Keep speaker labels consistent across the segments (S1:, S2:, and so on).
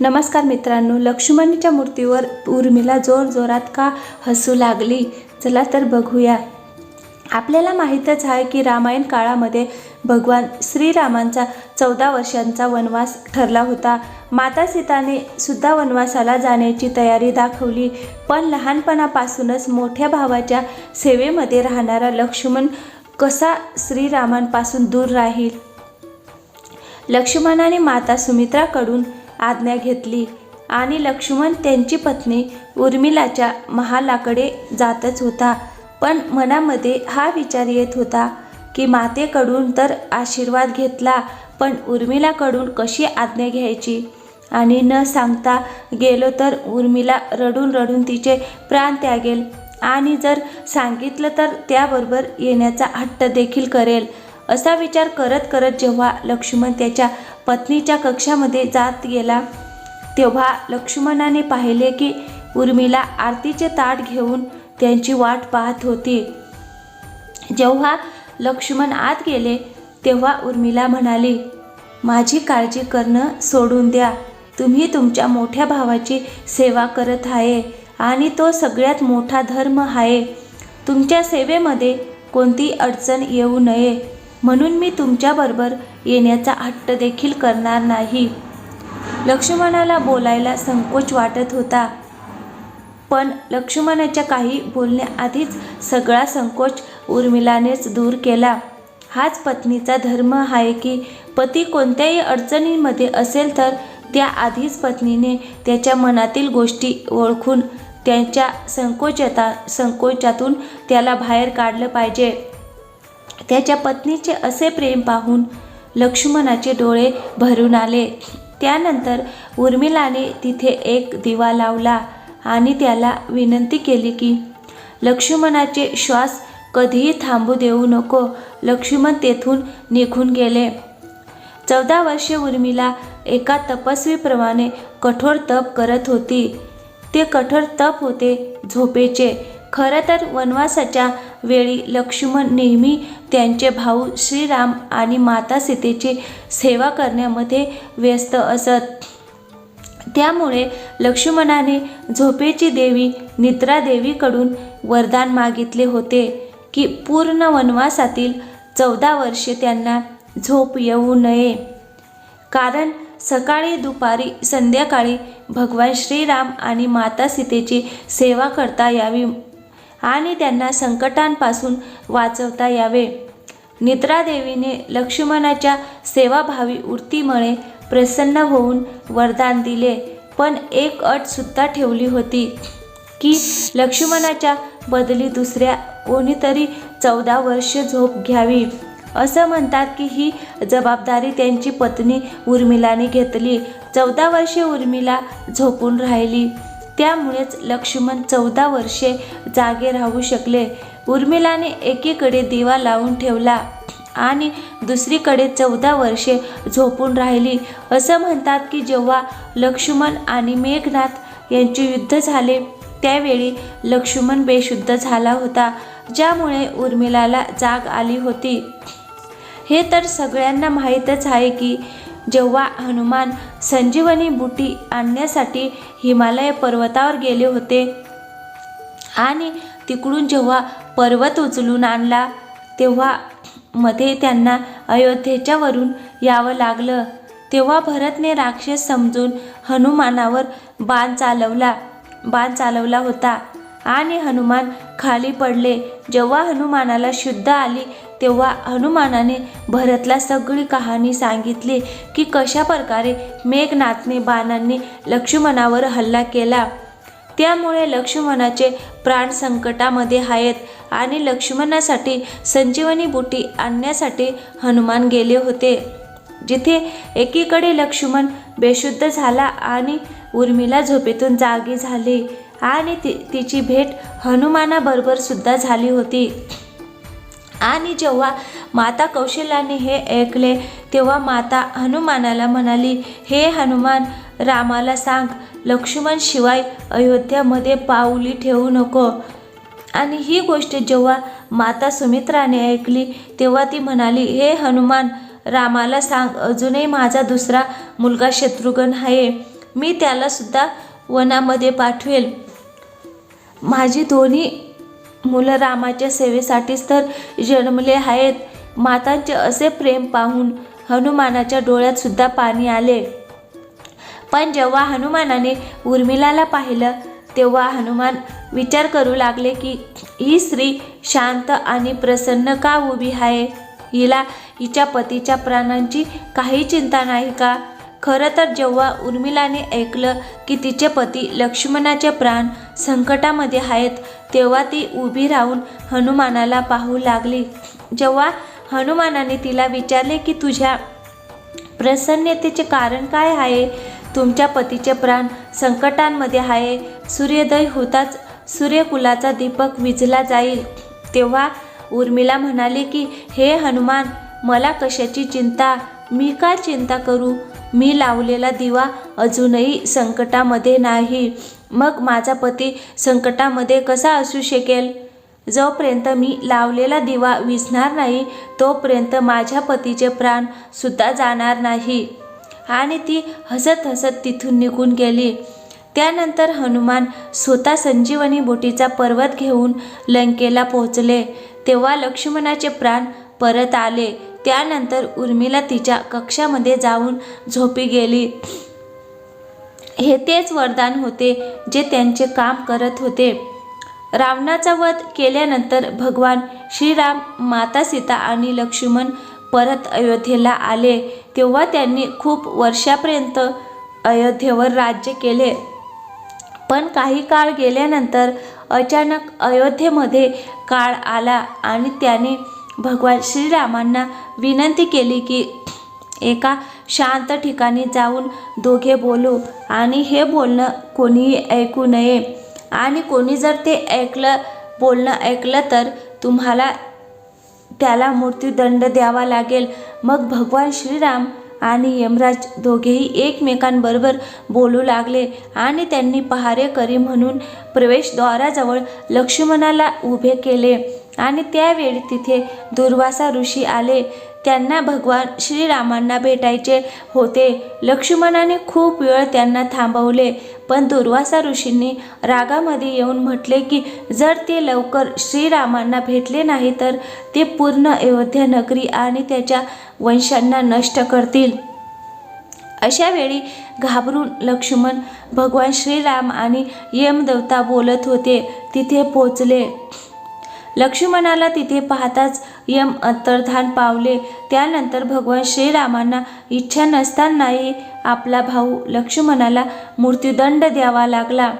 S1: नमस्कार मित्रांनो लक्ष्मणीच्या मूर्तीवर उर्मिला जोरजोरात का हसू लागली? चला तर बघूया. आपल्याला माहीतच आहे की रामायण काळामध्ये भगवान श्रीरामांचा चौदा वर्षांचा वनवास ठरला होता. माता सीताने सुद्धा वनवासाला जाण्याची तयारी दाखवली पण लहानपणापासूनच मोठ्या भावाच्या सेवेमध्ये राहणारा लक्ष्मण कसा श्रीरामांपासून दूर राहील? लक्ष्मणाने माता सुमित्राकडून आज्ञा घेतली आणि लक्ष्मण त्यांची पत्नी उर्मिलाच्या महालाकडे जातच होता. पण मनामध्ये हा विचार येत होता की मातेकडून तर आशीर्वाद घेतला पण उर्मिलाकडून कशी आज्ञा घ्यायची? आणि न सांगता गेलो तर उर्मिला रडून रडून तिचे प्राण त्यागेल. आणि जर सांगितलं तर त्याबरोबर येण्याचा हट्ट देखील करेल. असा विचार करत करत जेव्हा लक्ष्मण त्याच्या पत्नीच्या कक्षामध्ये जात गेला तेव्हा लक्ष्मणाने पाहिले की उर्मिला आरतीचे ताट घेऊन त्यांची वाट पाहत होती. जेव्हा लक्ष्मण आत गेले तेव्हा उर्मिला म्हणाली माझी काळजी करणं सोडून द्या. तुम्ही तुमच्या मोठ्या भावाची सेवा करत आहे आणि तो सगळ्यात मोठा धर्म आहे. तुमच्या सेवेमध्ये कोणती अडचण येऊ नये. म्हणून मी तुमच्याबरोबर येण्याचा हट्ट देखील करणार नाही. लक्ष्मणाला बोलायला संकोच वाटत होता. पण लक्ष्मणाच्या काही बोलण्याआधीच सगळा संकोच उर्मिलानेच दूर केला. हाच पत्नीचा धर्म आहे की पती कोणत्याही अडचणींमध्ये असेल तर त्याआधीच पत्नीने त्याच्या मनातील गोष्टी ओळखून त्यांच्या संकोचता संकोचातून त्याला बाहेर काढलं पाहिजे. त्याच्या पत्नीचे असे प्रेम पाहून लक्ष्मणाचे डोळे भरून आले. त्यानंतर उर्मिलाने तिथे एक दिवा लावला आणि त्याला विनंती केली की लक्ष्मणाचे श्वास कधीही थांबू देऊ नको. लक्ष्मण तेथून निघून गेले. चौदा वर्षे उर्मिला एका तपस्वीप्रमाणे कठोर तप करत होती. ते कठोर तप होते झोपेचे. खरं तर वनवासाच्या वेळी लक्ष्मण नेहमी त्यांचे भाऊ श्रीराम आणि माता सीतेची सेवा करण्यामध्ये व्यस्त असत. त्यामुळे लक्ष्मणाने झोपेची देवी निद्रा देवीकडून वरदान मागितले होते की पूर्ण वनवासातील चौदा वर्षे त्यांना झोप येऊ नये. कारण सकाळी दुपारी संध्याकाळी भगवान श्रीराम आणि माता सीतेची सेवा करता यावी आणि त्यांना संकटांपासून वाचवता यावे. निद्रादेवीने लक्ष्मणाच्या सेवाभावी वृत्तीमुळे प्रसन्न होऊन वरदान दिले पण एक अट सुद्धा ठेवली होती की लक्ष्मणाच्या बदली दुसऱ्या कोणीतरी चौदा वर्ष झोप घ्यावी. असं म्हणतात की ही जबाबदारी त्यांची पत्नी उर्मिलाने घेतली. चौदा वर्षे उर्मिला झोपून राहिली. त्यामुळेच लक्ष्मण चौदा वर्षे जागे राहू शकले. उर्मिलाने एकीकडे दिवा लावून ठेवला आणि दुसरीकडे चौदा वर्षे झोपून राहिली. असं म्हणतात की जेव्हा लक्ष्मण आणि मेघनाथ यांचे युद्ध झाले त्यावेळी लक्ष्मण बेशुद्ध झाला होता ज्यामुळे उर्मिलाला जाग आली होती. हे तर सगळ्यांना माहीतच आहे की जेव्हा हनुमान संजीवनी बुटी आणण्यासाठी हिमालय पर्वतावर गेले होते आणि तिकडून जेव्हा पर्वत उचलून आणला तेव्हा मध्ये त्यांना अयोध्येच्या वरून यावं लागलं. तेव्हा भरतने राक्षस समजून हनुमानावर बाण चालवला बाण चालवला होता आणि हनुमान खाली पडले. जेव्हा हनुमानाला शुद्ध आली तेव्हा हनुमानाने भरतला सगळी कहाणी सांगितली की कशा प्रकारे मेघनाथने बाणांनी लक्ष्मणावर हल्ला केला. त्यामुळे लक्ष्मणाचे प्राण संकटामध्ये आहेत आणि लक्ष्मणासाठी संजीवनी बुटी आणण्यासाठी हनुमान गेले होते. जिथे एकीकडे लक्ष्मण बेशुद्ध झाला आणि उर्मिला झोपेतून जागी झाली आणि ती तिची भेट हनुमानाबरोबर सुद्धा झाली होती. आणि जेव्हा माता कौशल्याने हे ऐकले तेव्हा माता हनुमानाला म्हणाली हे हनुमान रामाला सांग लक्ष्मण शिवाय अयोध्यामध्ये पाऊली ठेवू नको. आणि ही गोष्ट जेव्हा माता सुमित्राने ऐकली तेव्हा ती म्हणाली हे हनुमान रामाला सांग अजूनही माझा दुसरा मुलगा शत्रुघ्न आहे. मी त्यालासुद्धा वनामध्ये पाठवेल. माझी दोन्ही मुलं रामाच्या सेवेसाठीच तर जन्मले आहेत. मातांचे असे प्रेम पाहून हनुमानाच्या डोळ्यात सुद्धा पाणी आले. पण जेव्हा हनुमानाने उर्मिलाला पाहिलं तेव्हा हनुमान विचार करू लागले की ही स्त्री शांत आणि प्रसन्न का उभी आहे? हिला हिच्या पतीच्या प्राणांची काही चिंता नाही का? खरं तर जेव्हा उर्मिलाने ऐकलं की तिचे पती लक्ष्मणाचे प्राण संकटामध्ये आहेत तेव्हा ती उभी राहून हनुमानाला पाहू लागली. जेव्हा हनुमानाने तिला विचारले की तुझ्या प्रसन्नतेचे कारण काय आहे? तुमच्या पतीचे प्राण संकटांमध्ये आहे. सूर्योदय होताच सूर्यकुलाचा दीपक विजला जाईल. तेव्हा उर्मिला म्हणाली की हे हनुमान मला कशाची चिंता? मी का चिंता करू? मी लावलेला दिवा अजूनही संकटामध्ये नाही. मग माझा पती संकटामध्ये कसा असू शकेल? जोपर्यंत मी लावलेला दिवा विझणार नाही तोपर्यंत माझ्या पतीचे प्राणसुद्धा जाणार नाही. आणि ती हसत हसत तिथून निघून गेली. त्यानंतर हनुमान स्वतः संजीवनी बोटीचा पर्वत घेऊन लंकेला पोहोचले. तेव्हा लक्ष्मणाचे प्राण परत आले. त्यानंतर उर्मिला तिच्या कक्षामध्ये जाऊन झोपी गेली. हे तेच वरदान होते जे त्यांचे काम करत होते. रावणाचा वध केल्यानंतर भगवान श्रीराम माता सीता आणि लक्ष्मण परत अयोध्येला आले. तेव्हा त्यांनी खूप वर्षापर्यंत अयोध्येवर राज्य केले. पण काही काळ गेल्यानंतर अचानक अयोध्येमध्ये काळ आला आणि त्याने भगवान श्रीरामांना विनंती केली की एका शांत ठिकाणी जाऊन दोघे बोलू. आणि हे बोलणं कोणीही ऐकू नये. आणि कोणी जर ते ऐकलं बोलणं ऐकलं तर तुम्हाला त्याला मृत्यूदंड द्यावा लागेल. मग भगवान श्रीराम आणि यमराज दोघेही एकमेकांबरोबर बोलू लागले आणि त्यांनी पहारेकरी म्हणून प्रवेशद्वाराजवळ लक्ष्मणाला उभे केले. आणि त्यावेळी तिथे दुर्वासा ऋषी आले. त्यांना भगवान श्रीरामांना भेटायचे होते. लक्ष्मणाने खूप वेळ त्यांना थांबवले. पण दुर्वासा ऋषींनी रागामध्ये येऊन म्हटले की जर ते लवकर श्रीरामांना भेटले नाही तर ते पूर्ण अयोध्या नगरी आणि त्याच्या वंशांना नष्ट करतील. अशा वेळी घाबरून लक्ष्मण भगवान श्रीराम आणि यमदेवता बोलत होते. तिथे पोचले. लक्ष्मणाला तिथे पाहताच यम अंतर्धान पावले. त्यानंतर भगवान श्रीरामांना इच्छा नसतानाही आपला भाऊ लक्ष्मणाला मृत्यूदंड द्यावा लागला.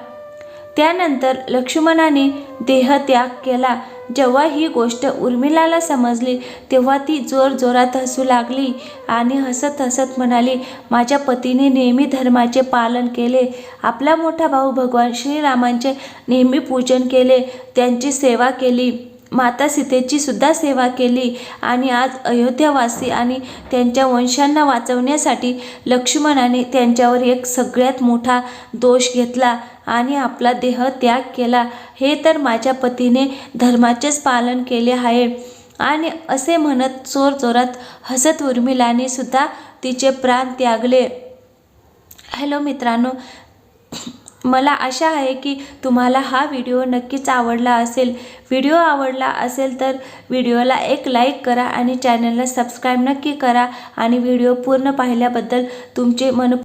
S1: त्यानंतर लक्ष्मणाने देहत्याग केला. जेव्हा ही गोष्ट उर्मिलाला समजली तेव्हा ती जोरजोरात हसू लागली आणि हसत हसत म्हणाली माझ्या पतीने नेहमी धर्माचे पालन केले. आपला मोठा भाऊ भगवान श्रीरामांचे नेहमी पूजन केले. त्यांची सेवा केली. माता सीतेची सुद्धा सेवा केली आणि आज अयोध्यावासी आणि त्यांच्या वंशांना वाचवण्यासाठी लक्ष्मणाने त्यांच्यावर एक सगळ्यात मोठा दोष घेतला आणि आपला देह त्याग केला. हे तर माझ्या पतीने धर्माचेच पालन केले आहे. आणि असे म्हणत चोर चोरात हसत उर्मिलाने सुद्धा तिचे प्राण त्यागले. हॅलो मित्रांनो मला आशा आहे की तुम्हाला हा व्हिडिओ नक्कीच आवडला असेल. व्हिडिओ आवडला असेल तर व्हिडिओला एक लाईक करा आणि चॅनलला सबस्क्राईब नक्की करा आणि व्हिडिओ पूर्ण पाहिल्याबद्दल तुमचे मन